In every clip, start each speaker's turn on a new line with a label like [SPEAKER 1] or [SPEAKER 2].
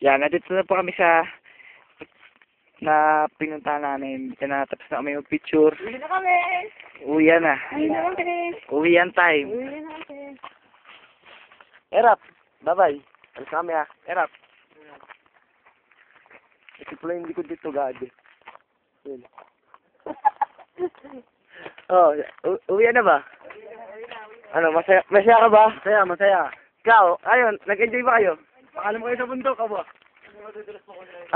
[SPEAKER 1] Yan, nandito na po kami sa na pinunta namin. Yan na, tapos na kami mag-picture.
[SPEAKER 2] Uwi na kami!
[SPEAKER 1] Uwian na.
[SPEAKER 2] Uwi na kami!
[SPEAKER 1] Uwian time.
[SPEAKER 2] Uwi na kami!
[SPEAKER 1] Erap. Bye-bye. Alis kami ha. Erap. Ito pala yung likod dito, gagi. Yun. oh, u- uwian na ba? Ano, masaya, masaya ka ba? Masaya, masaya. Ikaw, ayun, nag-enjoy ba kayo? Pakalam kayo sa bundok, ka ba?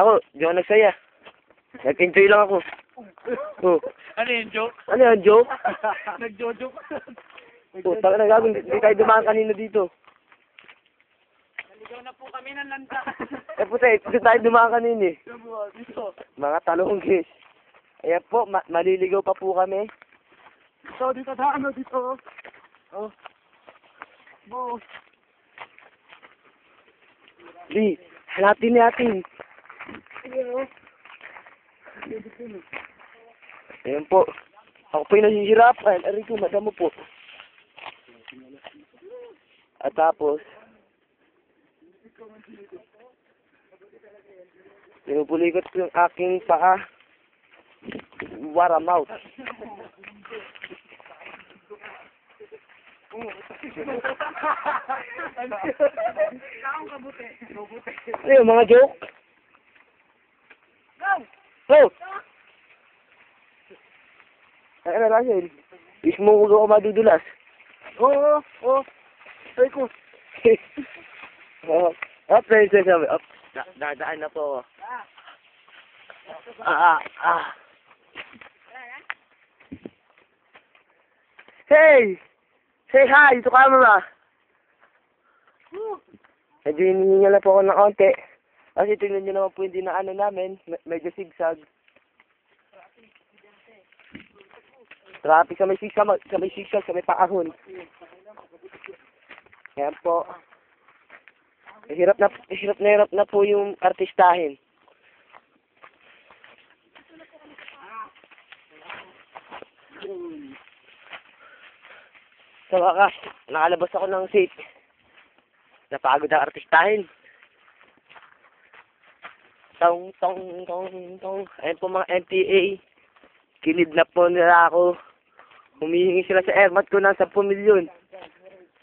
[SPEAKER 1] Ako, di ako nagsaya. Nag-enjoy lang ako. Oh.
[SPEAKER 3] Ano yung joke?
[SPEAKER 1] Ano yan, joke?
[SPEAKER 3] Nagjo-joke.
[SPEAKER 1] Oh, taka na gagawin, di tayo dumaan kanina dito.
[SPEAKER 3] Naligaw na po kami ng lanta.
[SPEAKER 1] Eh puta, eh, dito tayo dumaan kanina eh.
[SPEAKER 3] Dito.
[SPEAKER 1] Mga talonggis. Ayan po, ma- maliligaw pa po kami.
[SPEAKER 3] Dito, dito sa ano, dito. Oh. Bo.
[SPEAKER 1] Di, hanapin natin. Ayan po. Ako po yung nasisirapan. Aray ko, madamo po. At tapos, pinupulikot ko yung aking paa. What a. Ano yung mga joke? Go! Ay, ano lang yun? Mismo huwag ako madudulas.
[SPEAKER 3] Oo, oo. Ay ko.
[SPEAKER 1] Oh, princess sabi. Oh, da dadaan na po. Ah, ah, ah. Hey! Say hi to camera! Medyo hinihingal na po ako ng konti. Kasi tingnan nyo naman po yung dinaanan namin. Me- medyo sigsag. Traffic sa may sigsag, sa may sigsag, sa may paahon. Yan po. Hirap na, hirap na hirap na po yung artistahin. Sa wakas, nakalabas ako ng seat. Napagod ang artistahin. Tong, tong, tong, tong. Ayun po mga NTA. Kinidnap po nila ako. Humihingi sila sa airmat ko ng 10 milyon.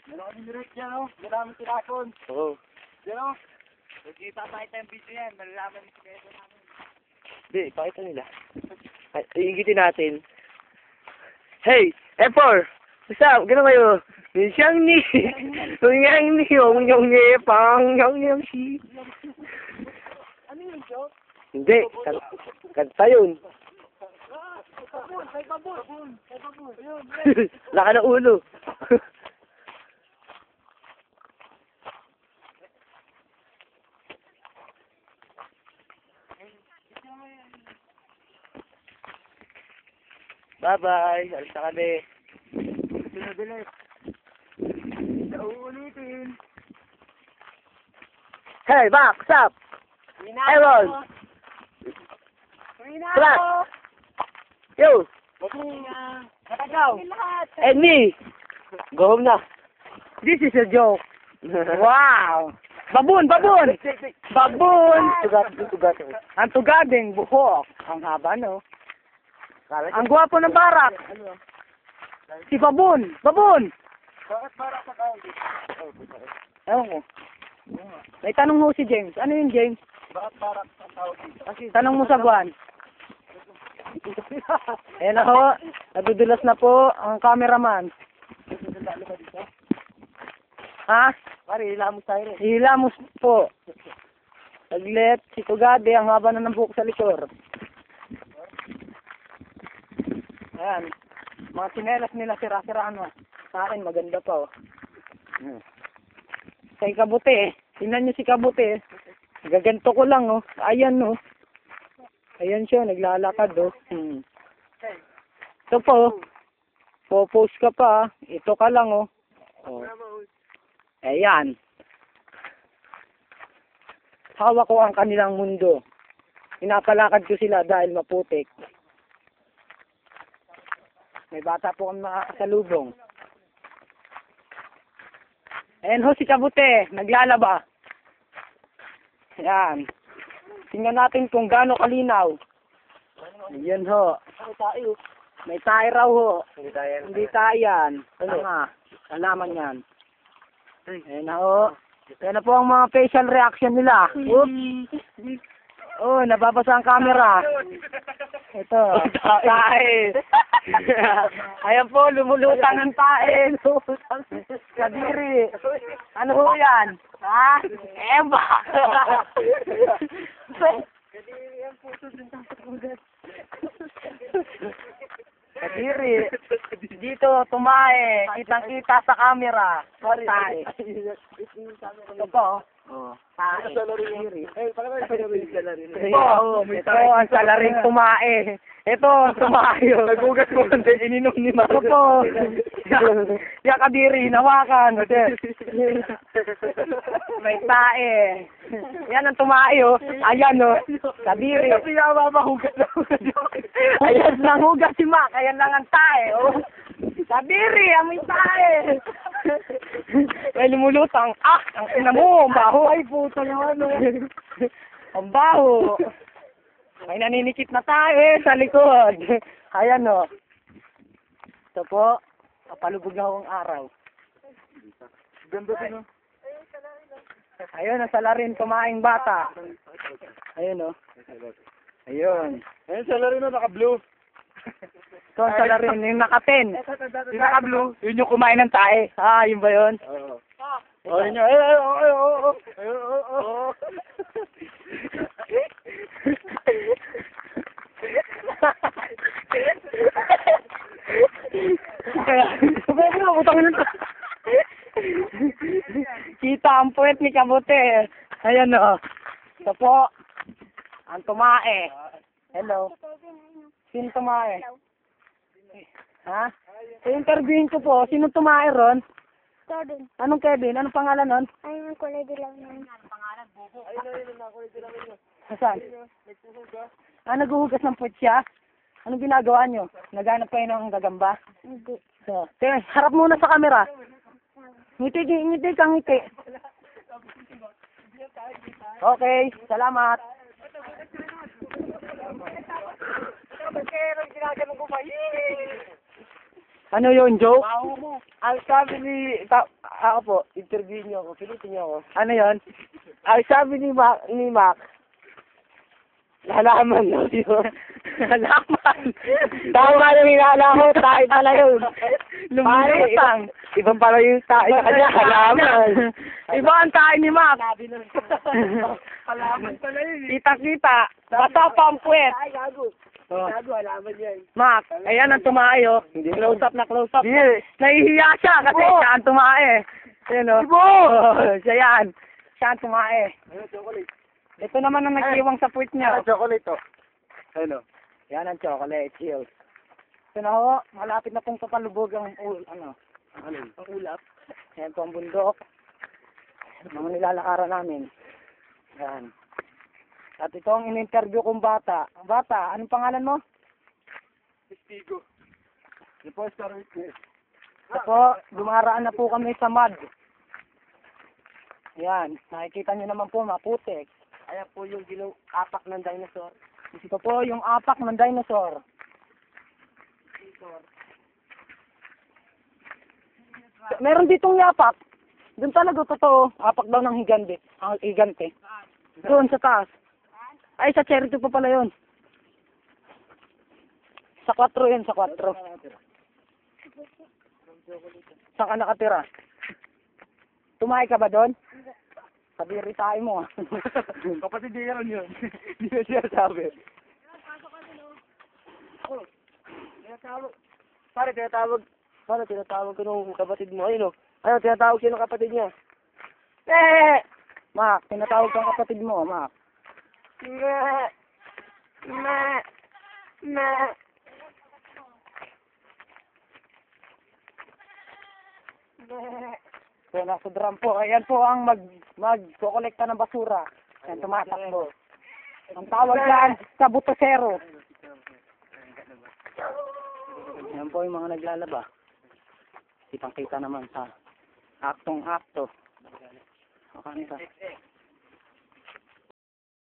[SPEAKER 3] Dalawa ni Direk yan, oh. Dalawa ni Tinakon.
[SPEAKER 1] Oo.
[SPEAKER 3] Yan, oh. Nagkita tayo tayong video yan. Malalaman ni Kaya namin.
[SPEAKER 1] Hindi, pakita nila. Ay, iigitin natin. Hey, F4! Up? Gano'n kayo? Minsyang ni, minsyang ni, yung yung ni, pang yung yung si.
[SPEAKER 3] Ano yung joke?
[SPEAKER 1] Hindi, kan kanta yun.
[SPEAKER 3] Kay babon. Kay babon.
[SPEAKER 1] Laka na ulo. Bye-bye. Alis na kami.
[SPEAKER 3] Binabilis. Nauulitin.
[SPEAKER 1] Hey, Mac, what's up? Aaron! Black! Yo!
[SPEAKER 2] Lahat!
[SPEAKER 1] And me! Go home na.
[SPEAKER 2] This is a joke! Wow! Babon! Babon! Babon!
[SPEAKER 1] Tugat, tugat.
[SPEAKER 2] Ang tugading buhok. Ang haba, no? Ang gwapo ng barak. Si Babon! Babon!
[SPEAKER 3] Bakit para sa tao?
[SPEAKER 2] Ewan ko. May tanong mo si James. Ano yun, James?
[SPEAKER 3] Bakit para sa tao? Kasi
[SPEAKER 2] Tanong mo sa buwan. Ayan ako. Nadudulas na po ang cameraman. Ha?
[SPEAKER 1] Pare, ilamos tayo rin.
[SPEAKER 2] Hilamos po. Saglit, si Tugade, ang haba na ng buhok sa likor. Ayan. Mga sinelas nila sira-siraan mo. Sa akin, maganda pa oh. Kay Kabuti eh. Tingnan niyo si Kabuti eh. Gaganto ko lang oh. Ayan oh. Ayan siya, naglalakad oh. Hmm. Ito po oh. Popost ka pa ah. Ito ka lang oh. oh. Ayan. Hawak ko ang kanilang mundo. Pinapalakad ko sila dahil maputik. May bata po kami makakasalubong. Ayan ho si Kabute, naglalaba. Yan. Tingnan natin kung gaano kalinaw. Yan ho. May tayo raw ho.
[SPEAKER 1] Hindi tayo.
[SPEAKER 2] Hindi tayo yan.
[SPEAKER 1] Ano?
[SPEAKER 2] Tama. Alaman yan. Ayan na ho. Yan na po ang mga facial reaction nila. Oops. Oh, nababasa ang camera. Ito. Tae. Ayan po, lumulutang ang tae. Kadiri. Ano ho yan? Ha? Eba. Kadiri. Dito, tumae. Kitang-kita sa camera. Tae. Ito po. Oh. Tae. Kadiri. Ito, ito ang salaring tumae. Ito, tumayo. Nagugat ko hindi ininom ni Mako po. Yung kadiri, nawakan. May tae. Yan ang tumayo. Ayan o. Kadiri. Kasi yung mamahugat na Ayan lang hugat si Mac. Ayan lang ang tae. Oh. Kadiri, ang may tae. May lumulutang. Ah, ang ina mo. Ang baho. Ay, puta naman. oh. Ang baho. May naninikit na tayo eh, sa likod. Ayan o. Ito po. Kapalubog na akong araw.
[SPEAKER 1] Ganda din, no?
[SPEAKER 2] Ayun, nasa larin kumaing bata. Ayun o. Ayun.
[SPEAKER 1] Ayun, sa laro na, naka-blue.
[SPEAKER 2] Ito ang salarin, yung naka-ten. Yung naka-blue, yun yung kumain ng tae. Ah, yun ba yun?
[SPEAKER 1] Oo. Oh, yun yun. Ay, ay, ay, ay, oo, oo. Ay, oo, oo.
[SPEAKER 2] Kaya, sabi mo, utang na Kita ang puwet ni Kabote. Ayan o. Ito po, ang tumae. Hello. Sino tumae? Ha? I-interviewin ko po. Sino tumae ron?
[SPEAKER 4] Kevin,
[SPEAKER 2] Anong Kevin? Anong pangalan nun?
[SPEAKER 4] ay ang kulay dilaw na.
[SPEAKER 2] Saan? Ah, naghuhugas ng puwet siya? Anong ginagawa nyo? Naghanap kayo ng gagamba?
[SPEAKER 4] Hindi.
[SPEAKER 2] So, tingnan, harap muna sa camera. Ngiti, ngiti kang ngiti. Okay, salamat. Ano yun, joke?
[SPEAKER 1] Ang sabi ni, ta, ako po, interview niyo ako, pilitin niyo ako.
[SPEAKER 2] Ano yun?
[SPEAKER 1] Ang sabi ni Mac, ni Mac, halaman daw yun.
[SPEAKER 2] Halaman.
[SPEAKER 1] Tama yung hinala ko, tayo pala yun.
[SPEAKER 2] Lumulutang.
[SPEAKER 1] Ibang pala yung tayo sa kanya, halaman.
[SPEAKER 2] Iba ang tayo ni Mac.
[SPEAKER 1] Halaman pala yun.
[SPEAKER 2] Kita-kita. Basta pa ang puwet.
[SPEAKER 1] Ay, gago.
[SPEAKER 2] Oh.
[SPEAKER 1] Gago, halaman yan.
[SPEAKER 2] Mac, ayan ang tumayo.
[SPEAKER 1] Hindi.
[SPEAKER 2] Close up na close up. Nahihiya siya kasi siya ang tumae. Yan o.
[SPEAKER 1] Ibo!
[SPEAKER 2] Oh, siya yan. Siya ang tumae.
[SPEAKER 1] Ano, chocolate?
[SPEAKER 2] Ito naman ang nag-iwang sa puwit niya.
[SPEAKER 1] Ano, chocolate to? Ano?
[SPEAKER 2] Yan ang chocolate. Cheers. Ito na ho. Malapit na pong papalubog ang ul, ano,
[SPEAKER 1] Ano?
[SPEAKER 2] ang ulap. Yan po ang bundok. Mga nilalakaran namin. Yan. At ito ang in-interview kong bata. Bata, anong pangalan mo?
[SPEAKER 1] Testigo. Ito po, star witness.
[SPEAKER 2] Ito po, dumaraan na po kami sa mud. Yan, nakikita nyo naman po, maputik.
[SPEAKER 1] Ayan po yung ginaw apak ng dinosaur.
[SPEAKER 2] Ito po yung apak ng dinosaur. Meron ditong yapak. Doon talaga totoo. Apak daw ng higante. Ang higante. Doon sa taas. Ay, sa cherry pa pala yun. Sa 4 yun, sa 4. Saan ka nakatira? Tumahay ka ba doon? Sabiri tayo mo.
[SPEAKER 1] Kapatid niya rin yun. Hindi na siya sabi. Pare, tinatawag. Pare, tinatawag ko nung kapatid mo. Ayun o. Ayun, tinatawag siya ng kapatid niya.
[SPEAKER 2] Eh! Mak, tinatawag kang kapatid mo, Mak.
[SPEAKER 1] Me. Me. Me.
[SPEAKER 2] So, nasa drum po. Ayan po ang mag, mag-kolekta ng basura. Yan, tumatakbo. Ang tawag dyan, sabutosero. Yan po yung mga naglalaba. Kitang-kita naman sa aktong akto. Okay,